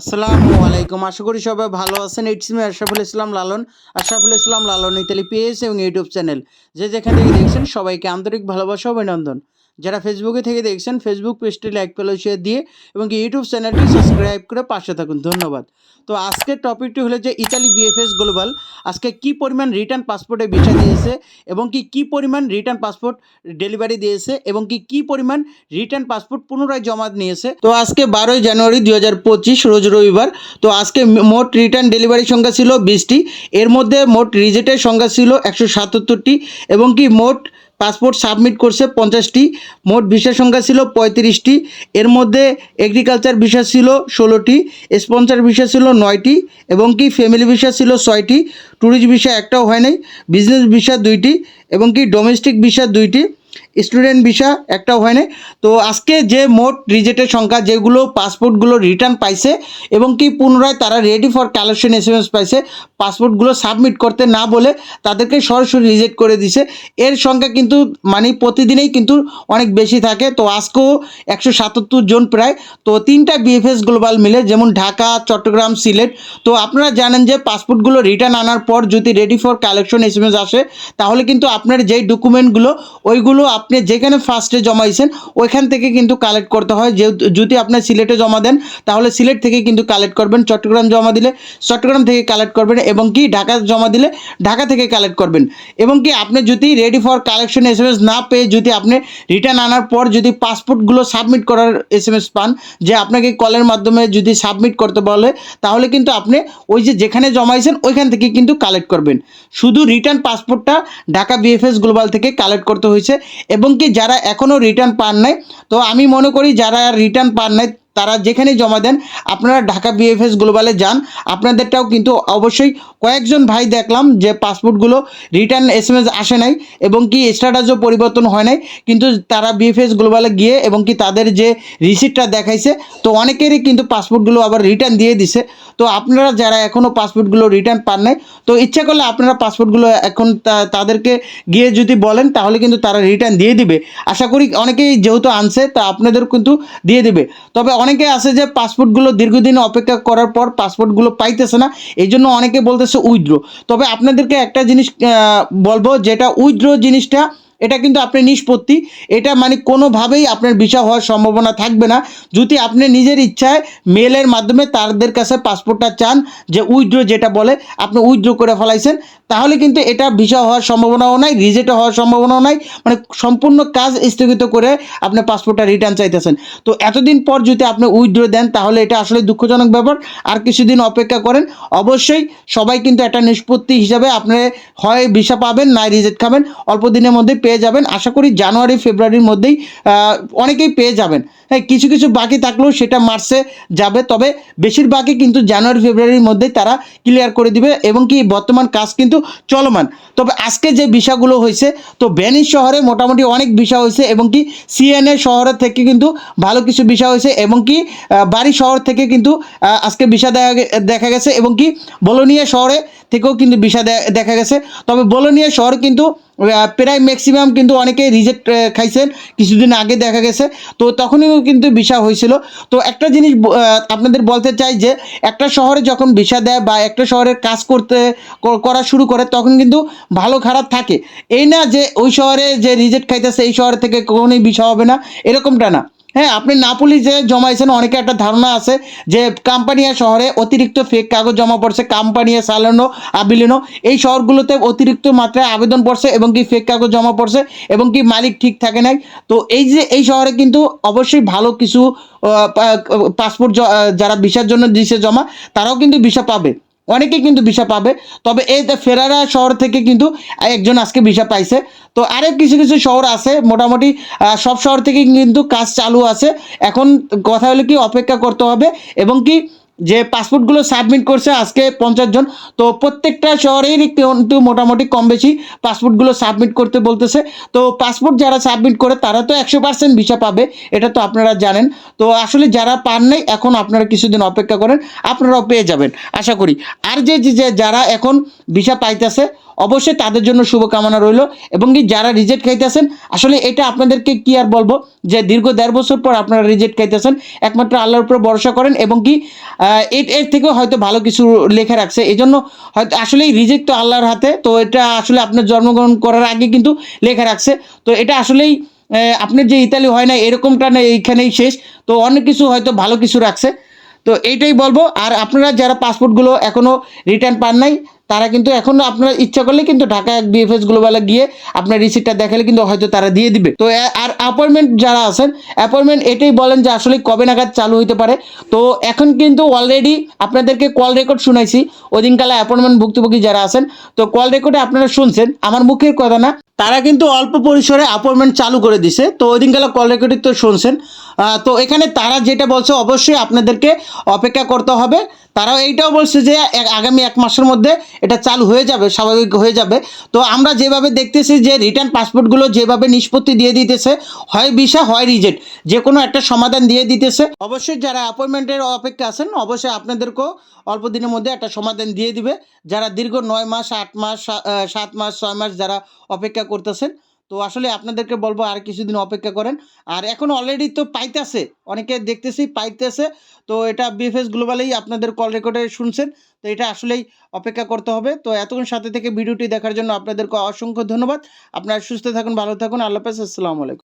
আসসালামু আলাইকুম। আশা করি সবাই ভালো আছেন। It's me Ashraful Islam Lalon, Ashraful Islam Lalon Italy page এবং ইউটিউব চ্যানেল। যে যেখান থেকে দেখছেন সবাইকে আন্তরিক ভালোবাসা অভিনন্দন। যারা ফেসবুকে থেকে দেখছেন ফেসবুক পেজটি লাইক ফলো শেয়ার দিয়ে এবং ইউটিউব চ্যানেলটি সাবস্ক্রাইব করে পাশে থাকুন। ধন্যবাদ। তো আজকের টপিকটি হলো যে ইতালি বিএফএস গ্লোবাল আজকে কি পরিমাণ রিটার্ন পাসপোর্টে বিষয় দিয়েছে এবং কি কি পরিমাণ রিটার্ন পাসপোর্ট ডেলিভারি দিয়েছে এবং কি কি পরিমাণ রিটার্ন পাসপোর্ট পুনরায় জমা নিয়েছে। তো আজকে বারোই জানুয়ারি দুই হাজার পঁচিশ, রোজ রবিবার, তো আজকে মোট রিটার্ন ডেলিভারি সংখ্যা ছিল বিশটি। এর মধ্যে মোট রিজেক্টের সংখ্যা ছিল একশো সাতাত্তরটি এবং কি মোট পাসপোর্ট সাবমিট করছে পঞ্চাশটি। মোট ভিসার সংখ্যা ছিল পঁয়ত্রিশটি। এর মধ্যে এগ্রিকালচার ভিসা ছিল ষোলোটি স্পন্সার ভিসা ছিল নয়টি এবং কি ফ্যামিলি ভিসা ছিল ছয়টি। ট্যুরিস্ট ভিসা একটাও হয় নাই বিজনেস ভিসা দুইটি এবং কি ডোমেস্টিক ভিসা দুইটি। স্টুডেন্ট ভিসা একটাও হয় তো আজকে যে মোট রিজেক্টের সংখ্যা, যেগুলো পাসপোর্টগুলো রিটার্ন পাইছে এবং কি পুনরায় তারা ready for collection S M S পাইছে পাসপোর্টগুলো সাবমিট করতে না বলে তাদেরকে সরাসরি রিজেক্ট করে দিছে। এর সংখ্যা কিন্তু মানে প্রতিদিনেই কিন্তু অনেক বেশি থাকে। তো আজকেও একশো সাতাত্তর জন প্রায়। তো তিনটা বিএফএস গ্লোবাল মিলে যেমন ঢাকা, চট্টগ্রাম, সিলেট, তো আপনারা জানেন যে পাসপোর্টগুলো রিটার্ন আনার পর যদি ready for collection S M S আসে, তাহলে কিন্তু আপনার যেই ডকুমেন্টগুলো ওইগুলো আপনি যেখানে ফার্স্টে জমাইছেন, ওইখান থেকে কিন্তু কালেক্ট করতে হয়। যেহেতু, যদি আপনি সিলেটে জমা দেন, তাহলে সিলেট থেকে কিন্তু কালেক্ট করবেন, চট্টগ্রাম জমা দিলে চট্টগ্রাম থেকে কালেক্ট করবেন, এবং কি ঢাকা জমা দিলে ঢাকা থেকে কালেক্ট করবেন। এবং কি আপনি যদি রেডি ফর কালেকশন এস না পেয়ে যদি আপনি রিটার্ন আনার পর যদি পাসপোর্টগুলো সাবমিট করার এস পান, যে আপনাকে কলের মাধ্যমে যদি সাবমিট করতে বলে, তাহলে কিন্তু আপনি ওই যে যেখানে জমাইছেন, ওইখান থেকে কিন্তু কালেক্ট করবেন। শুধু রিটার্ন পাসপোর্টটা ঢাকা বিএফএস গ্লোবাল থেকে কালেক্ট করতে হয়েছে এবং কি যারা এখনও রিটার্ন পান নাই, তো আমি মনে করি যারা রিটার্ন পান নাই তারা যেখানেই জমা দেন, আপনারা ঢাকা বিএফএস গ্লোবালে যান। আপনাদেরটাও কিন্তু অবশ্যই কয়েকজন ভাই দেখলাম যে পাসপোর্টগুলো রিটার্ন এস এম এস আসে নাই এবং কি স্ট্যাটাসও পরিবর্তন হয় নাই, কিন্তু তারা বিএফএস গ্লোবালে গিয়ে এবং কি তাদের যে রিসিপ্টটা দেখাইছে, তো অনেকেরই কিন্তু পাসপোর্টগুলো আবার রিটার্ন দিয়ে দিছে। তো আপনারা যারা এখনও পাসপোর্টগুলো রিটার্ন পান নাই, তো ইচ্ছা করলে আপনারা পাসপোর্টগুলো এখন তাদেরকে গিয়ে যদি বলেন, তাহলে কিন্তু তারা রিটার্ন দিয়ে দিবে। আশা করি অনেকেই যেহেতু আনছে, তা আপনাদের কিন্তু দিয়ে দিবে। তবে অনেকে আছে যে পাসপোর্টগুলো দীর্ঘদিন অপেক্ষা করার পর পাসপোর্টগুলো পাইতেছে না, এই জন্য অনেকে বলতেছে উইথড্র। তবে আপনাদেরকে একটা জিনিস বলব যেটা উইথড্র জিনিসটা এটা কিন্তু আপনার নিষ্পত্তি। এটা মানে কোনোভাবেই আপনার ভিসা হওয়ার সম্ভাবনা থাকবে না। যদি আপনি নিজের ইচ্ছায় মেলের মাধ্যমে তাদের কাছে পাসপোর্টটা চান, যে উইথড্র যেটা বলে, আপনি উইথড্র করে ফেলাইছেন, তাহলে কিন্তু এটা ভিসা হওয়ার সম্ভাবনাও নাই, রিজেক্ট হওয়ার সম্ভাবনাও নাই। মানে সম্পূর্ণ কাজ স্থগিত করে আপনি পাসপোর্টটা রিটার্ন চাইতেছেন। তো এতদিন পর যদি আপনি উইথড্র দেন, তাহলে এটা আসলে দুঃখজনক ব্যাপার। আর কিছুদিন অপেক্ষা করেন, অবশ্যই সবাই কিন্তু একটা নিষ্পত্তি হিসাবে আপনি হয় ভিসা পাবেন না রিজেক্ট খাবেন। অল্প দিনের মধ্যেই পেয়ে যাবেন। আশা করি জানুয়ারি ফেব্রুয়ারির মধ্যেই অনেকেই পেয়ে যাবেন। হ্যাঁ কিছু কিছু বাকি থাকলেও সেটা মার্চে যাবে। তবে বেশিরভাগই কিন্তু জানুয়ারি, ফেব্রুয়ারির মধ্যেই তারা ক্লিয়ার করে দিবে এবং কি বর্তমান কাজ কিন্তু চলমান। তবে আজকে যে বিষয়গুলো হয়েছে, তো ভ্যানিস শহরে মোটামুটি অনেক বিষয় হয়েছে এবং কি সিএনএ শহরের থেকে কিন্তু ভালো কিছু বিষয় হয়েছে এবং কি বাড়ি শহর থেকে কিন্তু আজকে বিষয় দেখা দেখা গেছে এবং কি বলোনিয়া শহরে থেকেও কিন্তু বিষয় দেখা গেছে। তবে বলোনিয়া শহর কিন্তু প্রায় ম্যাক্সিমাম কিন্তু অনেকে রিজেক্ট খাইছেন। কিছুদিন আগে দেখা গেছে। তো তখনই কিন্তু ভিসা হয়েছিল। তো একটা জিনিস আপনাদের বলতে চাই যে, একটা শহরে যখন ভিসা দেয় বা একটা শহরের কাজ করতে, করা শুরু করে, তখন কিন্তু ভালো খারাপ থাকে। এই না যে, ওই শহরে যে রিজেক্ট খাইতেছে, এই শহর থেকে কখনোই ভিসা হবে না, এরকমটা না। হ্যাঁ আপনি নাপুলি যে জমাইছেন, অনেকে একটা ধারণা আছে যে কাম্পানিয়া শহরে অতিরিক্ত ফেক কাগজ জমা পড়ছে কাম্পানিয়া সালানো, আবিলিনো, এই শহরগুলোতে অতিরিক্ত মাত্রায় আবেদন পড়ছে এবং কি ফেক কাগজ জমা পড়ছে এবং কি মালিক ঠিক থাকে নাই। তো এই যে, এই শহরে কিন্তু অবশ্যই ভালো কিছু পাসপোর্ট যারা ভিসার জন্য দিছে জমা, তারাও কিন্তু ভিসা পাবে। অনেকে কিন্তু ভিসা পাবে। তবে এই ফেরারা শহর থেকে কিন্তু একজন আজকে ভিসা পাইছে। তো আরেক কিছু কিছু শহর আছে, মোটামুটি সব শহর থেকে কিন্তু কাজ চালু আছে। এখন কথা হলো কি, অপেক্ষা করতে হবে। এবং কি যে পাসপোর্টগুলো সাবমিট করছে আজকে পঞ্চাশ জন, তো প্রত্যেকটা শহরেরই কিন্তু মোটামুটি কম বেশি পাসপোর্টগুলো সাবমিট করতে বলতেছে। তো পাসপোর্ট যারা সাবমিট করে, তারা তো একশো পার্সেন্ট ভিসা পাবে, এটা তো আপনারা জানেন। তো আসলে যারা পান নাই, এখন আপনারা কিছুদিন অপেক্ষা করেন, আপনারাও পেয়ে যাবেন, আশা করি। আর যে যারা এখন ভিসা পাইতেছে অবশ্যই তাদের জন্য শুভকামনা রইল। এবং কি যারা রিজেক্ট খাইতেছেন, আসলে এটা আপনাদেরকে কি আর বলব? যে দীর্ঘ দেড় বছর পর আপনারা রিজেক্ট খাইতেছেন, একমাত্র আল্লাহর উপর ভরসা করেন এবং কি এর থেকেও হয়তো ভালো কিছু লেখা রাখছে। এই জন্য হয়তো আসলেই রিজেক্ট তো আল্লাহর হাতে, তো এটা আসলে আপনার জন্মগ্রহণ করার আগে কিন্তু লেখা রাখছে। তো এটা আসলেই আপনার যে ইতালি হয় না, এরকমটা না, এইখানেই শেষ। তো অনেক কিছু হয়তো ভালো কিছু রাখছে। তো এইটাই বলব। আর আপনারা যারা পাসপোর্টগুলো এখনও রিটার্ন পান নাই তারা কিন্তু এখন আপনার ইচ্ছা করলে কিন্তু ঢাকা বিএফএস গ্লোবালে গিয়ে আপনার রিসিপ্টটা দেখালে কিন্তু হয়তো তারা দিয়ে দিবে। তো আর অ্যাপয়েন্টমেন্ট যারা আছেন অ্যাপয়েন্টমেন্ট এটাই বলেন যে আসলে কবে নাগাদ চালু হইতে পারে। তো, এখন কিন্তু অলরেডি আপনাদেরকে কল রেকর্ড শুনাইছি। ওদিনকালে অ্যাপয়েন্টমেন্ট ভুক্তভোগী যারা আছেন, তো কল রেকর্ডে আপনারা শুনছেন। আমার মুখের কথা না, তারা কিন্তু অল্প পরিসরে অ্যাপয়েন্টমেন্ট চালু করে দিছে। তো ওই দিনকালে কল রেকর্ডে তো শুনছেন। তো, এখানে তারা যেটা বলছে, অবশ্যই আপনাদেরকে অপেক্ষা করতে হবে। তারাও এইটাও বলছে যে আগামী এক মাসের মধ্যে এটা চালু হয়ে যাবে, স্বাভাবিক হয়ে যাবে। তো আমরা যেভাবে দেখতেছি যে রিটার্ন পাসপোর্টগুলো যেভাবে নিষ্পত্তি দিয়ে দিতেছে, হয় ভিসা হয় রিজেক্ট যে কোনো একটা সমাধান দিয়ে দিতেছে। অবশ্যই যারা অ্যাপয়েন্টমেন্টের অপেক্ষা আছেন, অবশ্যই আপনাদেরকেও অল্প দিনের মধ্যে একটা সমাধান দিয়ে দিবে। যারা দীর্ঘ নয় মাস, আট মাস সাত মাস, ছয় মাস যারা অপেক্ষা করতেছেন তো আসলে আপনাদেরকে বলব আর কিছুদিন অপেক্ষা করেন। আর এখন অলরেডি তো পাইতেছে, অনেকে দেখতেছি পাইতেছে। তো এটা বিএফএস গ্লোবালেই আপনাদের কল রেকর্ডে শুনছেন, তো এটা আসলেই অপেক্ষা করতে হবে। তো এতক্ষণ সাথে থেকে ভিডিওটি দেখার জন্য আপনাদেরকে অসংখ্য ধন্যবাদ। আপনারা সুস্থ থাকুন, ভালো থাকুন। আল্লাহ হাফেজ, আসসালামু আলাইকুম।